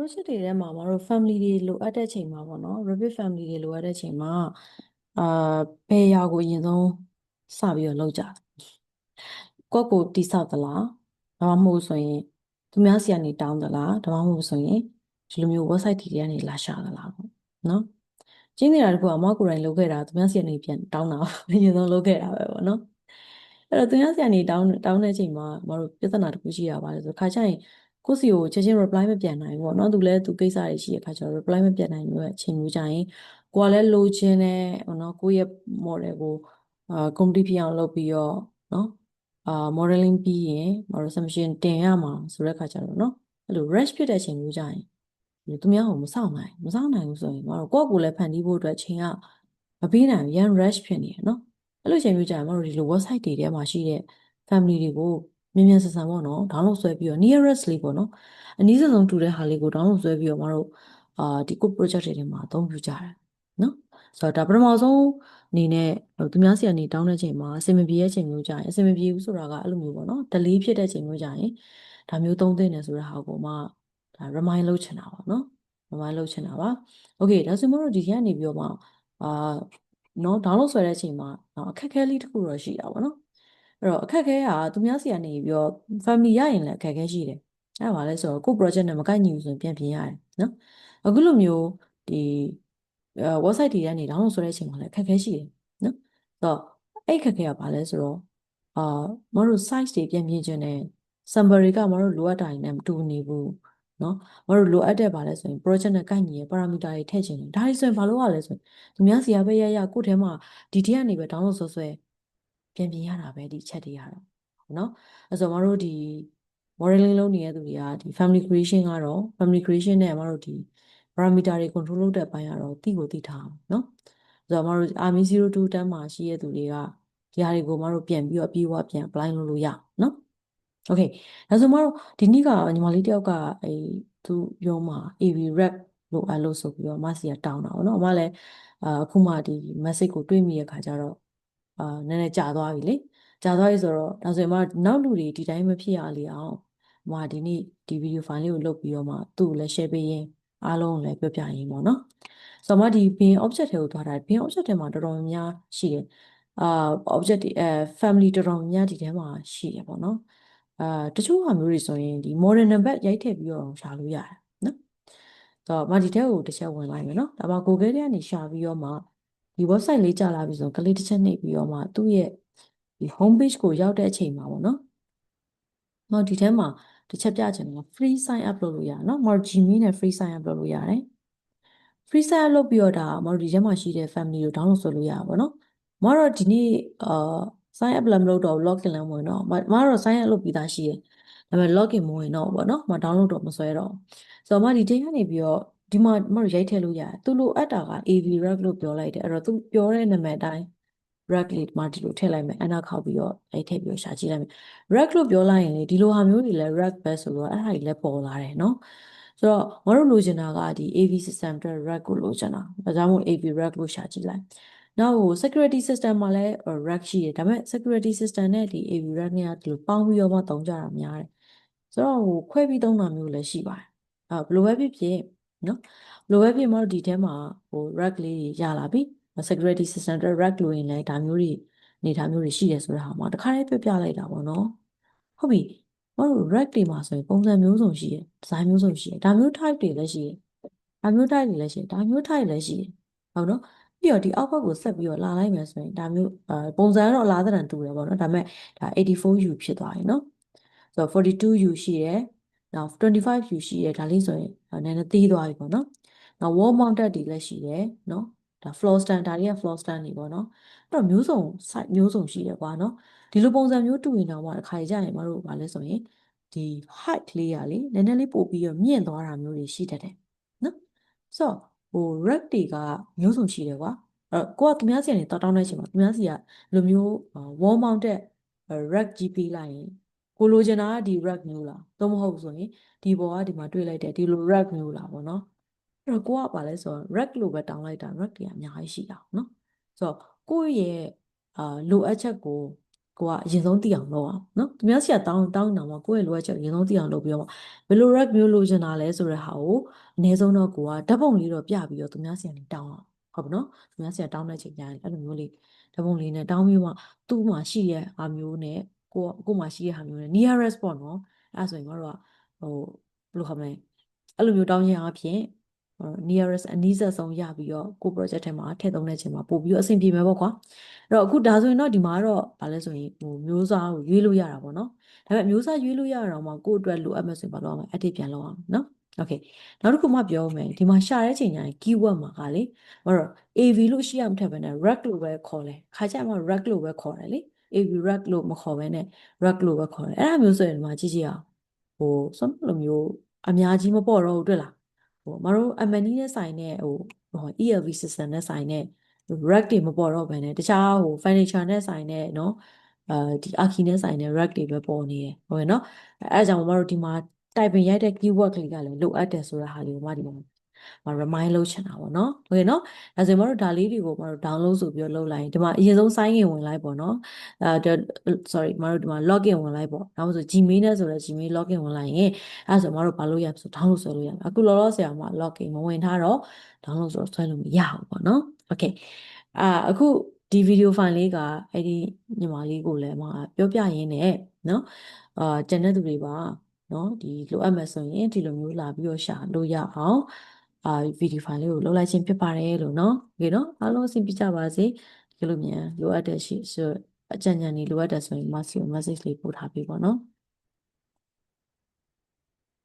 project တွေထဲမှာမတို့ family တွေလိုအပ်တဲ့ချိန်မှာပေါ့နော် rapid family တွေလိုအပ်တဲ့ချိန်မှာအာဘယ်ရာကိုအရင်ဆုံးစပြီးတော့လုပ်ကြလဲကိုယ့်ကိုတိဆောက်သလားဒါမှမဟုတ်ဆိုရင်သူများစီကနေတောင်းသလားဒါမှမဟုတ်ဆိုရင်ဒီလိုမျိုး website တွေကနေလာရှာသလားပေါ့နော်ကျင်းနေတာတခုကမကိုယ်တိုင်လုပ်ခဲ့တာသူများစီကနေပြန်တောင်းတာအရင်ဆုံးလုပ်ခဲ့တာပဲပေါ့နော်အဲ့တော့သူများစီကနေတောင်းတောင်းတဲ့ချိန်မှာမတို့ပြဿနာတစ်ခုရှိရပါတယ်ဆိုခါကျရင် ကိုယ့်စီကိုချက်ချင်း reply မပြန်နိုင်ဘူးပေါ့နော်သူလည်းသူကိစ္စတွေရှိရခါကျတော့ reply မပြန်နိုင်ဘူးအချိန်မျိုးကြရင်ကိုကလည်းလိုချင်တဲ့ဟိုနော်ကိုယ့်ရဲ့ model ကိုအာ complete ဖြစ်အောင်လုပ်ပြီးတော့နော်အာ modeling ပြီးရင်မတို့ submission တင်ရမှာဆိုတဲ့ခါကျတော့နော်အဲ့လို rush ဖြစ်တဲ့အချိန်မျိုးကြရင်သူများကိုမစောင့်နိုင်မစောင့်နိုင်ဘူးဆိုရင်မတို့ကိုယ့်ကိုယ်လည်းဖန်တီးဖို့အတွက်ချိန်ကမပေးနိုင်ဘူးရန် rush ဖြစ်နေရနော်အဲ့လိုချိန်မျိုးကြရင်မတို့ဒီလို website တွေထဲမှာရှိတဲ့ family တွေကို မြန်မြန်ဆန်ဆန်ပေါ့နော် download ဆွဲပြီးတော့ nearest လေးပေါ့နော်အနည်းဆုံးတူတဲ့ဟာလေးကို download ဆွဲပြီးတော့မတို့အာဒီကို project တွေထဲမှာအသုံးပြုကြတယ်နော်ဆိုတော့ဒါပထမဆုံးအနေနဲ့သူများစီကနေတောင်းတဲ့ချိန်မှာအဆင်မပြေတဲ့ချိန်မျိုးကြရင်အဆင်မပြေဘူးဆိုတာကအဲ့လိုမျိုးပေါ့နော် delay ဖြစ်တဲ့ချိန်မျိုးကြရင်ဒါမျိုးသုံးသင့်တယ်ဆိုတဲ့ဟာကိုမှဒါ remind လုပ်ချင်တာပါနော် remind လုပ်ချင်တာပါ okay ဒါဆိုမှတော့ဒီကနေပြီးတော့မှအာနော် download ဆွဲတဲ့အချိန်မှာအခက်အခဲလေးတစ်ခုတော့ရှိတာပေါ့နော် အဲ့တော့အခက်အခဲကသူများစီကနေပြီးတော့ family ရရင်လည်းအခက်အခဲရှိတယ်အဲ့ဒါပါလဲဆိုတော့ကို project နဲ့မကိုက်ညီဘူးဆိုရင်ပြန်ပြင်ရတယ်နော်အခုလိုမျိုးဒီအဲ website တွေကနေ download ဆွဲတဲ့အချိန်မှာလည်းအခက်အခဲရှိတယ်နော်ဆိုတော့အဲ့အခက်အခဲကဘာလဲဆိုတော့အာမတို့ size တွေပြန်ပြင်ခြင်းနဲ့ sample တွေကမတို့လိုအပ်တာနဲ့မတူနေဘူးနော်မတို့လိုအပ်တဲ့ဘာလဲဆိုရင် project နဲ့ကိုက်ညီရဲ့ parameter တွေထည့်ချင်တယ်ဒါတွေဆိုရင်ဘာလို့ရလဲဆိုရင်သူများစီကပဲရရကိုယ့်ထဲမှာဒီထဲကနေပဲ download ဆွဲဆွဲ ပြန်ပြင်ရတာပဲဒီချက်တွေရတော့နော်အဲဆိုမတို့ဒီ modeling လုပ်နေတဲ့သူတွေကဒီ family creation ကတော့ family creation နဲ့မတို့ဒီ parameter တွေ control လုပ်တဲ့ဘိုင်းကတော့တိကိုတိထားအောင်နော်ဆိုတော့မတို့ army 02တန်းမှာရှိတဲ့သူတွေကဒီဟာတွေကိုမတို့ပြန်ပြီးတော့အပြေးအဝပြန် apply လုပ်လို့ရနော် okay ဒါဆိုမတို့ဒီနေ့ကညီမလေးတယောက်ကအဲသူပြောမှာ AV rep လို့အလို့ဆိုပြီးတော့မဆီကတောင်းတာပေါ့နော်အမလည်းအခုမှဒီ message ကိုတွေးမိတဲ့ခါကျတော့ အာနည်းနည်းကြာသွားပြီလေကြာသွားပြီဆိုတော့ဒါဆိုရင်မနောက်လူတွေဒီတိုင်းမဖြစ်ရလေအောင်မဒီနေ့ဒီဗီဒီယိုဖိုင်လေးကိုလုပ်ပြီးတော့မှသူ့ကိုလည်း share ပေးရင်အားလုံးလည်းပြောပြရင်ပေါ့နော်ဆိုတော့မဒီ bin object တွေကိုသွားတာ bin object ထဲမှာတော်တော်များများရှိတယ်အာ object အဲ family တော်တော်များများဒီထဲမှာရှိတယ်ပေါ့နော်အာတချို့ဟာမျိုးတွေဆိုရင်ဒီ modern နံပါတ်ရိုက်ထည့်ပြီးတော့ရှာလို့ရတယ်နော်တော့မဒီထဲကိုတစ်ချက်ဝင်လိုက်မယ်နော်ဒါမှ Google ထဲကနေရှာပြီးတော့မှ ဒီ website လေးကြာလာပြီဆိုကလေးတစ်ချက်နှိပ်ပြီးတော့မှသူ့ရဲ့ဒီ home page ကိုရောက်တဲ့အချိန်မှာပေါ့နော်။တော့ဒီထဲမှာတစ်ချက်ပြချင်တယ် free sign up လုပ်လို့ရတယ်နော်။ Margimi နဲ့ free sign up လုပ်လို့ရတယ်။ free sign up လုပ်ပြီးတော့ဒါမတို့ဒီထဲမှာရှိတဲ့ family ကို download လုပ်လို့ရပါဘောနော်။မတို့ဒီနေ့အာ sign up လည်းမလုပ်တော့ login လည်းမဝင်တော့မတို့ sign up လုပ်ပြီးသားရှိတယ်။ဒါပေမဲ့ login မဝင်တော့ဘူးပေါ့နော်။မ download တော့မဆွဲတော့။ဆိုတော့မဒီချိန်ကနေပြီးတော့ ဒီမှာမတို့ရိုက်ထည့်လို့ရတယ်။သူလိုအပ်တာက AV rec လို့ပြောလိုက်တယ်။အဲ့တော့သူပြောတဲ့နာမည်အတိုင်း rec လေးဒီမှာဒီလိုထည့်လိုက်မယ်အနာခောက်ပြီးတော့အဲ့ထည့်ပြီးတော့ရှာကြည့်လိုက်မယ် rec လို့ပြောလိုက်ရင်လေဒီလိုဟာမျိုးတွေလည်း rec ပဲဆိုတော့အဲ့ဟာတွေလည်းပေါ်လာတယ်နော်ဆိုတော့ငါတို့လိုချင်တာကဒီ AV system အတွက် rec ကိုလိုချင်တာဒါကြောင့်မို့ AV rec လို့ရှာကြည့်လိုက်နောက် security system မှာလည်း rec ရှိတယ်ဒါပေမဲ့ security system နဲ့ဒီ AV rec နဲ့ဒီလိုပေါင်းပြီးတော့မှသုံးကြတာများတယ်ဆိုတော့ဟိုခွဲပြီးသုံးတာမျိုးလည်းရှိပါတယ်အဲဘယ်လိုပဲဖြစ်ဖြစ် နော်ဘယ်လိုပဲဖြစ်မလို့ဒီထဲမှာဟို rec လေးရလာပြီ security system အတွက် rack လို့ရင်လည်းဒါမျိုးတွေအနေထားမျိုးတွေရှိတယ်ဆိုတဲ့ဟာမှာတခါတည်းပြပြလိုက်တာပေါ့နော်ဟုတ်ပြီမတို့ rack တွေမှာဆိုရင်ပုံစံမျိုးစုံရှိတယ်ဒီဇိုင်းမျိုးစုံရှိတယ်ဒါမျိုး type တွေလည်းရှိတယ်ဒါမျိုး type တွေလည်းရှိတယ်ဒါမျိုး type လည်းရှိတယ်ဟုတ်နော်ပြီးတော့ဒီအောက်ဘက်ကိုဆက်ပြီးတော့လာလိုက်မယ်ဆိုရင်ဒါမျိုးအဲပုံစံကတော့အလားတန်တူတယ်ပေါ့နော်ဒါပေမဲ့ဒါ 84U ဖြစ်သွားပြီနော်ဆိုတော့ 42U ရှိတယ် နောက် 25U ရှိတယ်ဒါလေးဆိုရင်နည်းနည်းသေးသွားပြီပေါ့နော်နောက် wall mounted တွေလည်းရှိတယ်နော်ဒါ floor stand ဒါတွေက floor stand တွေပေါ့နော်အဲ့တော့မျိုးစုံ site မျိုးစုံရှိတယ်ကွာနော်ဒီလိုပုံစံမျိုးတူရင်တော့မှတစ်ခါကြရင်မတို့ဘာလဲဆိုရင်ဒီ height လေးရလေနည်းနည်းလေးပို့ပြီးတော့မြင့်သွားတာမျိုးတွေရှိတတ်တယ်နော်ဆိုတော့ဟို rack တွေကမျိုးစုံရှိတယ်ကွာအဲ့တော့ကိုကသူများစီကနေတောင်းတောင်းတဲ့အချိန်မှာသူများစီကလိုမျိုး wall mounted rack ကြီးပေးလိုက်ရင် ကိုလိုချင်တာကဒီ rack မျိုးလားသို့မဟုတ်ဆိုရင်ဒီဘောကဒီမှာတွေ့လိုက်တယ်ဒီလို rack မျိုးလားပေါ့နော်အဲ့တော့ကိုကပါလဲဆိုတော့ rack လို့ပဲတောင်းလိုက်တာ rack တွေအများကြီးရှိအောင်နော်ဆိုတော့ကိုယ့်ရဲ့အာလိုအပ်ချက်ကိုကိုကအရင်ဆုံးသိအောင်လုပ်အောင်နော်သူများဆီကတောင်းတောင်းတာမှာကိုယ့်ရဲ့လိုအပ်ချက်အရင်ဆုံးသိအောင်လုပ်ပြီးတော့ဘယ်လို rack မျိုးလိုချင်တာလဲဆိုတဲ့ဟာကိုအနည်းဆုံးတော့ကိုကဓာတ်ပုံလေးတော့ပြပြီးတော့သူများဆီကနေတောင်းအောင်ဟုတ်ပါနော်သူများဆီကတောင်းတဲ့ချိန်ကျရင်အဲ့လိုမျိုးလေးဓာတ်ပုံလေးနဲ့တောင်းပြီးမှသူ့မှာရှိရဲ့အာမျိုးနဲ့ ကိုကကို့မှာရှိရဲ့ဟာမျိုးနဲ့ nearest ပေါ့နော်အဲ့ဒါဆိုရင်တို့ကဟိုဘယ်လိုခေါ်မလဲအဲ့လိုမျိုးတောင်းခြင်းအပြင် nearest အနီးစပ်ဆုံးရပြီးတော့ကို project ထဲမှာထည့်သုံးတဲ့ချိန်မှာပို့ပြီးတော့အဆင်ပြေမယ်ပေါ့ကွာအဲ့တော့အခုဒါဆိုရင်တော့ဒီမှာတော့ဗာလဲဆိုရင်ဟိုမျိုးစားကိုရွေးလို့ရတာပေါ့နော်ဒါပေမဲ့မျိုးစားရွေးလို့ရတာတော့မှကိုယ့်အတွက်လိုအပ်မယ်ဆိုရင်ဘာလုပ်အောင် edit ပြန်လုပ်အောင်နော် okay နောက်တစ်ခုမှပြောမယ်ဒီမှာရှာတဲ့ချိန်ကျရင် keyword မှာကလေဘာလို့ AV လို့ရှိရမှာထက်ပဲနဲ့ rec လို့ပဲခေါ်လဲခါကျမှ rec လို့ပဲခေါ်တယ်လေ AV rec လို့မခေါ်ဘဲနဲ့ rec လို့ပဲခေါ်တယ်အဲ့ဒါမျိုးဆိုရင်ဒီမှာကြည့်ကြည့်အောင်ဟိုစွမ်းလိုမျိုးအများကြီးမပေါ့တော့ဘူးတွေ့လားဟိုမတို့ MNE နဲ့ဆိုင်တဲ့ဟိုဟို ELV system နဲ့ဆိုင်တဲ့ rack တွေမပေါ်တော့ဘဲနဲ့တခြားဟို furniture နဲ့ဆိုင်တဲ့เนาะအဲဒီ archi နဲ့ဆိုင်တဲ့ rack တွေပဲပေါ်နေတယ်ဟုတ်ရဲ့เนาะအဲအဲကြောင့်မတို့ဒီမှာ typing ရိုက်တဲ့ keyword ကလေးကလည်းလိုအပ်တယ်ဆိုတဲ့ဟာလေးကိုမဒီမှာ မ remind လုပ်ချင်တာပေါ့နော်ဟုတ်ကဲ့နော်ဒါဆိုရင်မတို့ဒါလေးတွေကိုမတို့ download ဆိုပြီးတော့လုပ်လိုက်ရင်ဒီမှာအရင်ဆုံး sign in ဝင်လိုက်ပေါ့နော်အဲ sorry မတို့ဒီမှာ login ဝင်လိုက်ပေါ့နောက်ဆို Gmail နဲ့ဆိုတော့ Gmail login ဝင်လိုက်ရင်အဲဆိုမတို့ဘာလို့ရဆို download ဆွဲလို့ရအခုလောလောဆယ်မှာ login မဝင်ထားတော့ download ဆိုတော့ဆွဲလို့မရဘူးပေါ့နော် okay အာအခုဒီဗီဒီယိုဖိုင်လေးကအဲ့ဒီညီမလေးကိုလည်းမပြောပြရင်းနဲ့နော်အာကျန်တဲ့သူတွေပါနော်ဒီလိုအပ်မယ်ဆိုရင်ဒီလိုမျိုးလာပြီးတော့ရှာလို့ရအောင် အာဗီဒီယိုဖိုင်လေးကိုလုပ်လိုက်ခြင်းဖြစ်ပါတယ်လို့เนาะဒီเนาะအားလုံးအဆင်ပြေကြပါစေဒီလိုမြန်လိုအပ်တဲ့ရှိဆိုအကြံဉာဏ်တွေလိုအပ်တယ်ဆိုရင် message message လေးပို့ထားပေးပါเนาะ